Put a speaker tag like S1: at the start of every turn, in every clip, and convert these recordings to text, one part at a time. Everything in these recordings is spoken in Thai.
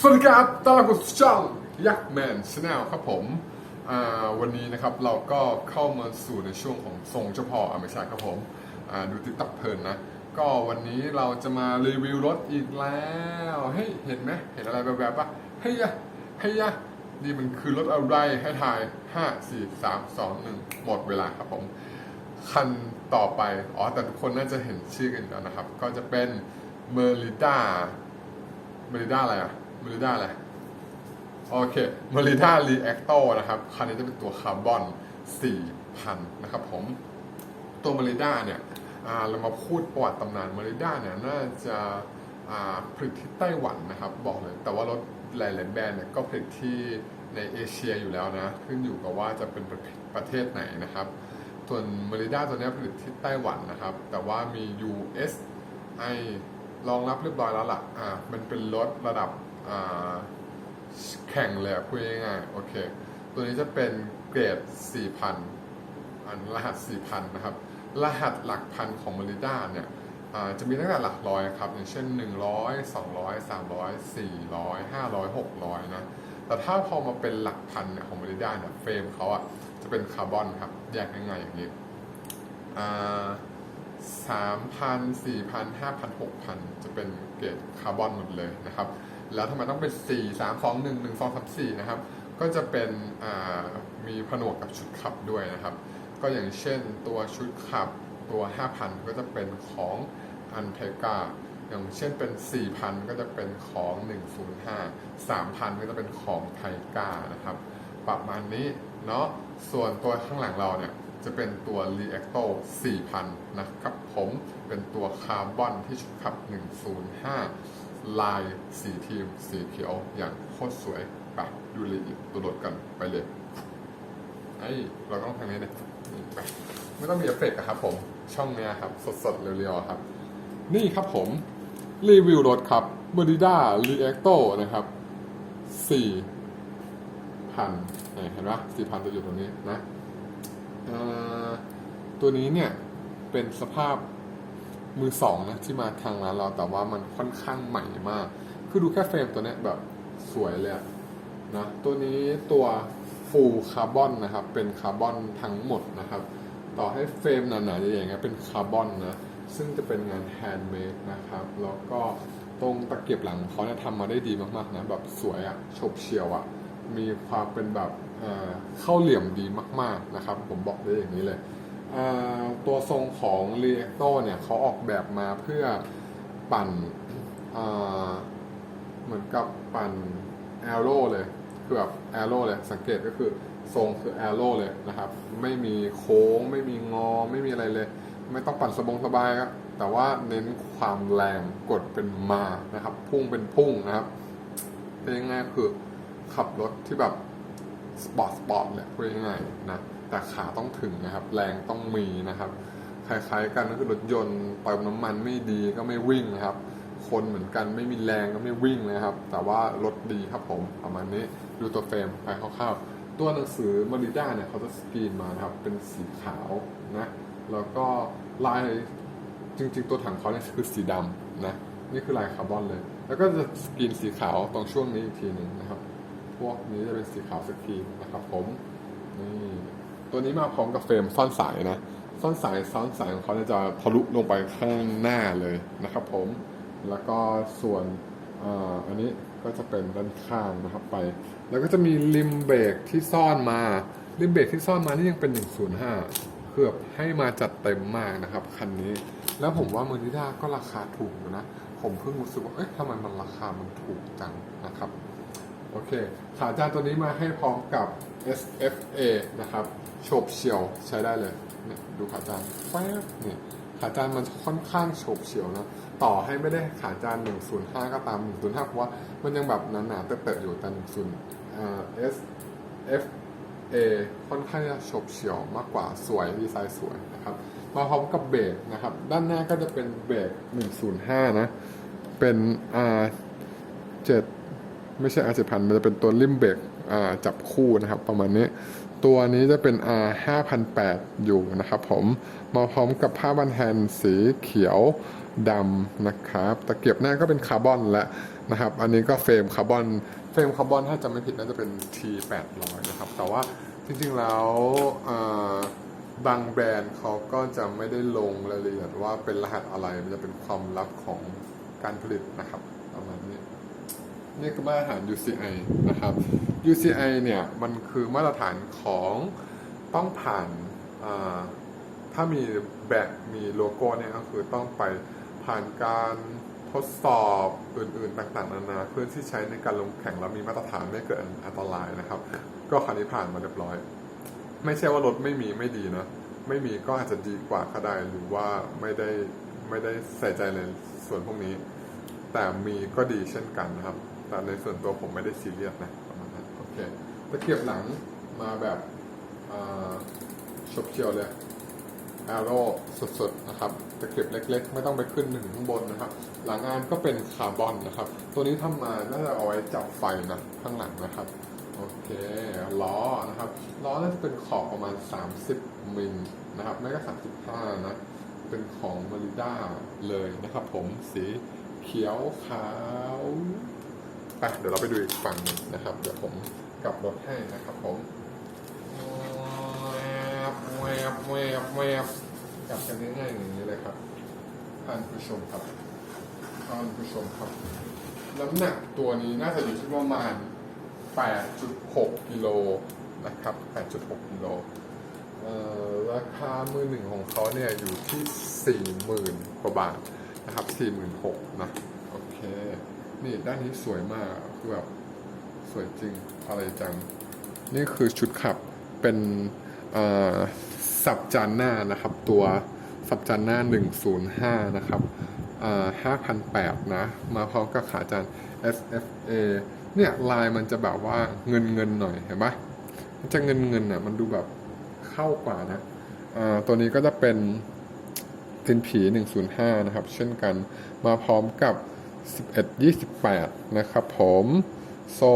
S1: สวัสดีครับต้อนรับสู่ช่องยักษ์แมนชาแนลครับผมวันนี้นะครับเราก็เข้ามาสู่ในช่วงของทรงเจ้าพ่ออะไม่ใช่ครับผมดูติ๊กต็อกเพลินนะ ก็วันนี้เราจะมารีวิวรถอีกแล้วเฮ้ยเห็นไหมเห็นอะไรแบบๆปะเฮ้ยยะเฮ้ยยะนี่มันคือรถอะไรให้ทาย 5 4 3 2 1 หมดเวลาครับผม คันต่อไป อ๋อแต่ทุกคนน่าจะเห็นชื่อกันแล้วนะครับ ก็จะเป็น Merida Merida อะไรอะ Merida อะไร โอเค Merida Reacto นะครับ คันนี้จะเป็นตัวคาร์บอน 4,000 นะครับผม ตัว Merida เนี่ยเรามาพูดประวัติตำนาน Merida เนี่ยน่าจะาผลิตที่ไต้หวันนะครับ บอกเลย แต่ว่ารถหลายๆแบรนด์เนี่ยก็ผลิตที่ในเอเชียอยู่แล้วนะ ขึ้นอยู่กับว่าจะเป็นประเทศไหนนะครับ ส่วน Merida ตัวนี้ผลิตที่ไต้หวันนะครับ แต่ว่ามี US I รองรับเรียบร้อยแล้วล่ะ อ่า มันเป็นรถระดับ อ่า แข่งเลยพูดง่ายๆ โอเค ตัวนี้จะเป็นเกรด 4,000 อันรหัส 4,000 นะครับ รหัสหลักพันของ Merida เนี่ยอ่าจะมีตั้งแต่หลักร้อยครับ อย่างเช่น 100 200 300 400 500 600 นะ แต่ถ้าพอมาเป็นหลักพันเนี่ยของ Merida เนี่ย เฟรมเขาอะจะเป็นคาร์บอนครับ แยกง่ายๆอย่างนี้อ่า สามพันสี่พันห้าพันหกพันจะเป็นเกรดคาร์บอนหมดเลยนะครับ แล้วทำไมต้องเป็นสี่สามสองหนึ่งหนึ่งสองสามสี่นะครับ ก็จะเป็นมีผนวกกับชุดขับด้วยนะครับ ก็อย่างเช่นตัวชุดขับตัว 5,000 ก็จะเป็นของอันเทกาอย่างเช่นเป็น 4,000 ก็จะเป็นของ 105 3,000 ก็จะเป็นของไทกานะครับ ประมาณนี้เนาะส่วนตัวข้างหลังเราเนี่ย จะเป็นตัว Reacto 4,000 นะครับผมเป็นตัวคาร์บอนที่ชุดขับ 105 ลายสีทีม สีเขียวอย่างโคตรสวยไปดูรายละเอียตัวรถกันไปเลยไอ้เราต้องทางนี้เลยนี่ไปไม่ต้องมีเอฟเฟกต์อะครับผมช่องเนี้ยครับ สดๆ เรียวๆ ครับ นี่ครับผม รีวิวรถครับ Merida Reacto นะครับ4,000นี่เห็นปะ4,000จะอยู่ตรงนี้นะ ตัวนี้เนี่ยเป็นสภาพมือสองนะที่มาทางร้านเราแต่ว่ามันค่อนข้างใหม่มาก คือดูแค่เฟรมตัวเนี้ยแบบสวยเลยนะตัวนี้ตัวฟูลคาร์บอนนะครับ เป็นคาร์บอนทั้งหมดนะครับ ต่อให้เฟรมหนาๆอย่างเงี้ยเป็นคาร์บอนนะซึ่งจะเป็นงานแฮนด์เมดนะครับ แล้วก็ตรงตะเกียบหลังเขาเนี่ยทำมาได้ดีมากๆนะแบบสวยอะโฉบเฉียวอะ มีความเป็นแบบเข้าเหลี่ยมดีมาก ๆนะครับ ผมบอกได้อย่างนี้เลย ตัวทรงของ r e a c t o เนี่ยเขาออกแบบมาเพื่อปั่นเหมือนกับปั่น arrow เลยคือแบบ arrow เลยสังเกตก็คือทรงคือ arrow เลยนะครับ ไม่มีโค้ง ไม่มีงอ ไม่มีอะไรเลย ไม่ต้องปั่นสบงสบายครับแต่ว่าเน้นความแรงกดเป็นมานะครับ พุ่งเป็นพุ่งนะครับเป็นยังไงายคือ ขับรถที่แบบสปอร์ตสปอร์ตเลยพูดง่ายๆนะแต่ขาต้องถึงนะครับ แรงต้องมีนะครับ คล้ายๆกันก็คือรถยนต์เติมน้ำมันไม่ดีก็ไม่วิ่งนะครับ คนเหมือนกันไม่มีแรงก็ไม่วิ่งนะครับ แต่ว่ารถดีครับผมประมาณนี้ดูตัวเฟรมไปคร่าวๆตัวหนังสือมาริด้าเนี่ยเขาจะสกรีนมานะครับเป็นสีขาวนะแล้วก็ลายจริงๆ ตัวถังเขาเนี่ยคือสีดำนะนี่คือลายคาร์บอนเลย แล้วก็จะสกรีนสีขาวตรงช่วงนี้อีกทีหนึ่งนะครับ วกนี้จะเป็นสีขาวสกรีนนะครับผมนี่ตัวนี้มาพร้อมกับเฟรมซ่อนสายนะซ่อนสายซ่อนสายของเขาจะทะลุลงไปข้างหน้าเลยนะครับผมแล้วก็ส่วนอ,อันนี้ก็จะเป็นด้านข้างนะครับไป แล้วก็จะมีริมเบรกที่ซ่อนมาริมเบรกที่ซ่อนมานี่ยังเป็น 105คือบให้มาจัดเต็มมากนะครับคันนี้ แล้วผมว่าเมอร์นิด้าก็ราคาถูกอยู่นะ ผมเพิ่งรู้สึกว่าเอ๊ะทำไมมันราคามันถูกจังนะครับ โอเค ขาจานตัวนี้มาให้พร้อมกับ SFA นะครับโฉบเฉี่ยวใช้ได้เลยเนี่ยดูขาจานแป๊บนี่ขาจานมันค่อนข้างโฉบเฉี่ยวนะ ต่อให้ไม่ได้ขาจาน 105 ก็ตาม 105 เพราะว่ามันยังแบบหนาๆเตอะๆอยู่แต่10อ่า SFA ค่อนข้างจะโฉบเฉี่ยวมากกว่าสวยดีไซน์สวยนะครับ มาพร้อมกับเบรกนะครับ ด้านหน้าก็จะเป็นเบรก105 นะ เป็นอ่า7 ไม่ใช่อาเจ็ดพันมันจะเป็นตัวริมเบรกจับคู่นะครับ ประมาณนี้ ตัวนี้จะเป็น R 5008อยู่นะครับผมมาพร้อมกับผ้าบันแฮนสีเขียวดำนะครับ ตะเกียบหน้าก็เป็นคาร์บอนและนะครับ อันนี้ก็เฟรมคาร์บอน เฟรมคาร์บอนถ้าจำไม่ผิดน่าจะเป็น T 800 นะครับ แต่ว่าจริงๆแล้วบางแบรนด์เขาก็จะไม่ได้ลงรายละเอียดว่าเป็นรหัสอะไร มันจะเป็นความลับของการผลิตนะครับประมาณนี้ นี่คือมาตรฐาน UCI นะครับ UCI เนี่ยมันคือมาตรฐานของต้องผ่านถ้ามีแบรนด์มีโลโก้เนี่ยก็คือต้องไปผ่านการทดสอบอื่นๆต่างๆนานาเพื่อที่ใช้ในการลงแข่งแล้วมีมาตรฐานไม่เกิดอันตรายนะครับ ก็คันนี้ผ่านมาเรียบร้อย ไม่ใช่ว่ารถไม่มีไม่ดีนะไม่มีก็อาจจะดีกว่าก็ได้หรือว่าไม่ได้ไม่ได้ใส่ใจในส่วนพวกนี้ แต่มีก็ดีเช่นกันนะครับ แต่ในส่วนตัวผมไม่ได้ซีเรียสนะประมาณนั้นโอเคตะเกียบหลังมาแบบฉบเฉียวเลยแอโร่สดๆนะครับตะเกียบเล็กๆ ไม่ต้องไปขึ้นถึงข้างบนนะครับ หลังงานก็เป็นคาร์บอนนะครับ ตัวนี้ทำมาน่าจะเอาไว้จับไฟนะข้างหลังนะครับโอเคล้อนะครับล้อน่าจะเป็นขอบประมาณ 30 มิลนะครับไม่ก็ 35 นะ เป็นของมาริด้าเลยนะครับผมสีเขียวขาว ไปเดี๋ยวเราไปดูอีกฝั่งนะครับ เดี๋ยวผมกลับรถให้นะครับผมแวบแวบแวบแวบกลับกันง่ายๆอย่างนี้เลยครับท่านผู้ชมครับท่านผู้ชมครับ น้ำหนักตัวนี้น่าจะอยู่ที่ประมาณ 8.6 กิโลนะครับ 8.6 กิโลราคามือหนึ่งของเขาเนี่ยอยู่ที่ 40,000 กว่าบาทนะครับ 46,000นะ นี่ด้านนี้สวยมากคือแบบสวยจริงอะไรจัง นี่คือชุดขับเป็นสับจานหน้านะครับ ตัวสับจานหน้า 105 นะครับ5,800นะ มาพร้อมกับขาจาน SFA เนี่ยลายมันจะแบบว่าเงินเงินหน่อยเห็นปะมันจะเงินเงินอะมันดูแบบเข้ากว่านะตัวนี้ก็จะเป็นพินผี 105 นะครับ เช่นกันมาพร้อมกับ 1128 นะครับผมโซ่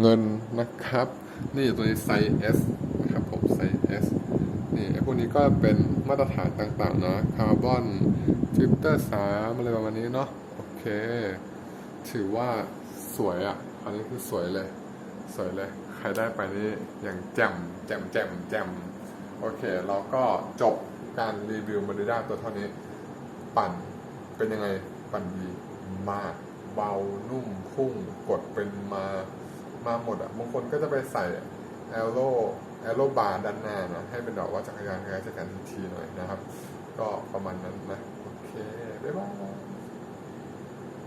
S1: เงินนะครับ นี่ตัวนี้ไซส์ S นะครับผมไซส์ S นี่ไอ้พวกนี้ก็เป็นมาตรฐานต่างๆนะคาร์บอนฟิลเตอร์สามอะไรประมาณนี้เนาะโอเค ถือว่าสวยอะ อันนี้คือสวยเลย สวยเลย ใครได้ไปนี่อย่างแจ่มแจ่มแจ่มแจ่มโอเค เราก็จบการรีวิวมาริด้าตัวเท่านี้ ปั่นเป็นยังไงปั่นดี มากเบานุ่มพุ่งกดเป็นมามาหมดอะบางคนก็จะไปใส่แอโลแอโลบาร์ด้านหน้านะให้เป็นดอกว่าจักรยานคล้ายๆจักรยานทีหน่อยนะครับ ก็ประมาณนั้นนะ โอเค บ๊ายบาย